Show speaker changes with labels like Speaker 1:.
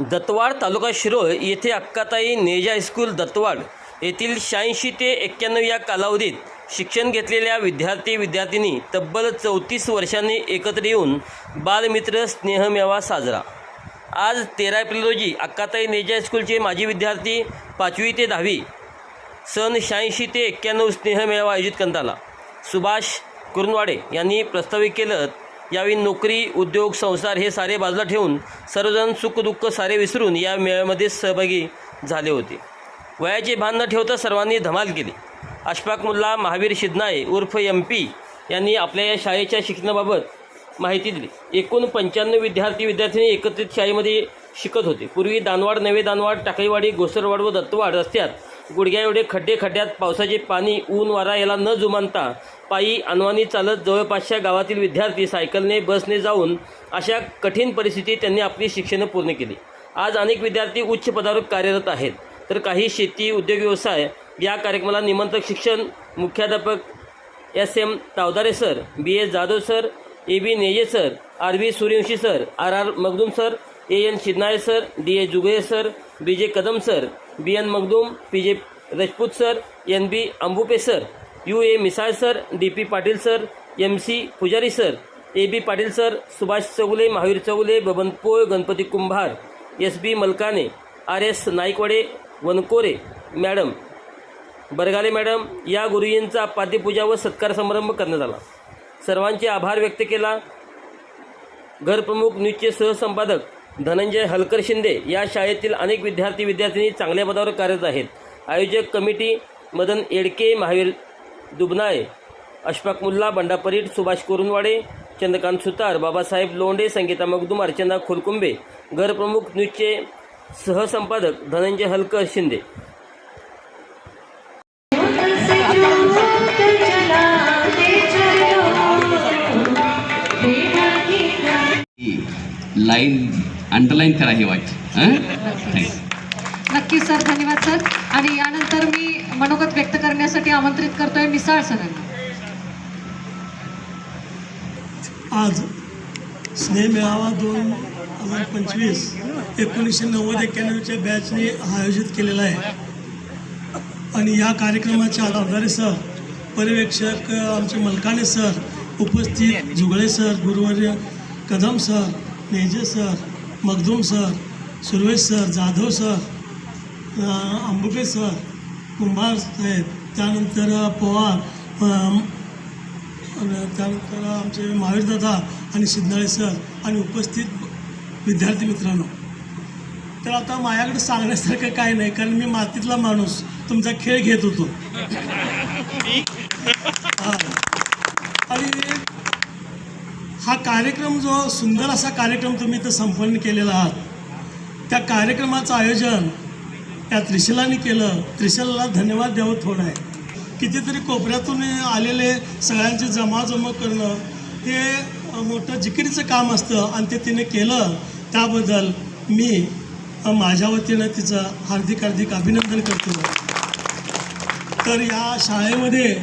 Speaker 1: दत्तवाड तालुका शिरोळ येथे अक्काताई नेजा हायस्कूल दत्तवाड येथील शहाऐंशी ते एक्क्याण्णव या कालावधीत शिक्षण घेतलेल्या विद्यार्थी विद्यार्थिनी तब्बल चौतीस वर्षांनी एकत्र येऊन बालमित्र स्नेहमेवा साजरा. आज तेरा एप्रिल रोजी अक्काताई नेजा हायस्कूलचे माजी विद्यार्थी पाचवी ते दहावी सन शहाऐंशी ते एक्क्याण्णव स्नेहमेळावा आयोजित करण्यात आला. सुभाष कुरुंदवाडे यांनी प्रस्तावित केलं यावेळी नोकरी उद्योग संसार हे सारे बाजूला ठेवून सर्वजण सुखदुःख सारे विसरून या मेळ्यामध्ये सहभागी झाले होते. वयाचे भान न ठेवता सर्वांनी धमाल केली. अशफाक मुल्ला महावीर शिदनाळे उर्फ एम पी यांनी आपल्या या शाळेच्या शिक्षणाबाबत माहिती दिली. एकूण पंच्याण्णव विद्यार्थी विद्यार्थ्यांनी एकत्रित शाळेमध्ये शिकत होते. पूर्वी दानवाड नवे दानवाड टाकळीवाडी गोसरवाड व दत्तवाड रस्त्यात गुडघ्या एवढे खड्डे खड्ड्यात पावसाचे पाणी ऊन वारा याला न जुमानता पायी अनवानी चालत जवळपासच्या गावातील विद्यार्थी सायकलने बसने जाऊन अशा कठीण परिस्थितीत त्यांनी आपली शिक्षणं पूर्ण केली. आज अनेक विद्यार्थी उच्च पदावर कार्यरत आहेत. तर काही शेती उद्योग व्यवसाय या कार्यक्रमाला निमंत्रक शिक्षण मुख्याध्यापक S M Tavdare sir B S Jadhav sir A B Neje sir R V Suryavanshi sir R R Magdum sir A N Shidnale sir D A Jugale sir B J Kadam sir B N Magdum P J Rajput sir N B Ambupe sir U A Misal sir D P Patil sir M C Pujari sir A B Patil sir Subhash Chougule Mahavir Chougule Baban Pol Ganpati Kumbhar S B Malkane R S Naikwade Vankore madam Bargale madam या गुरुजींचा पाद्यपूजा व सत्कार समारंभ करण्यात आला. सर्वांचे आभार व्यक्त केला. घरप्रमुख न्यूजचे सहसंपादक धनंजय हलकर शिंदे या शाळेतील अनेक विद्यार्थी विद्यार्थिनी चांगल्या पदावर कार्यरत आहेत. आयोजक कमिटी मदन येडके महावीर दुबनाळे अशफाक मुल्ला बंडा परीट सुभाष कुरुनवाडे चंद्रकांत सुतार बाबासाहेब लोंडे संगीता मगदूम अर्चना खोलकुंबे घरप्रमुख न्यूजचे सहसंपादक धनंजय हलकर शिंदे.
Speaker 2: लाईन अंडरलाईन करा ही वाट हं? Thanks.
Speaker 3: नक्की सर. धन्यवाद सर. आणि यानंतर मी मनोगत व्यक्त करण्यासाठी आमंत्रित करतोय मिसाळ सरांना.
Speaker 4: आज स्नेह मेळावा दोन हजार पंचवीस एकोणीसशे नव्वद एक्क्याण्णवच्या बॅचने हा आयोजित केलेला आहे. आणि या कार्यक्रमाचे आधारे सर पर्यवेक्षक आमचे मलकाणे सर उपस्थित Jugale sir गुरुवर्य Kadam sir Neje sir Magdum sir Survesh sir Jadhav sir अं, आंबुके सर कुंभार साहेब त्यानंतर पवार त्यानंतर आमचे महावीर दादा आणि सिद्धनाळे सर आणि उपस्थित विद्यार्थी मित्रांनो तर आता माझ्याकडे सांगण्यासारखं काय नाही कारण मी मातीतला माणूस तुमचा खेळ घेत होतो. आणि हा कार्यक्रम जो सुंदर असा कार्यक्रम तुम्ही इथं संपन्न केलेला आहात त्या कार्यक्रमाचं आयोजन त्या त्रिशलाने केलं. त्रिशलाला धन्यवाद द्यावं थोडं आहे. कितीतरी कोपऱ्यातून आलेले सगळ्यांचे जमाजमा करणं हे मोठं जिकिरीचं काम असतं आणि ते तिने केलं. त्याबद्दल मी माझ्या वतीनं तिचं हार्दिक हार्दिक अभिनंदन करतो. तर या शाळेमध्ये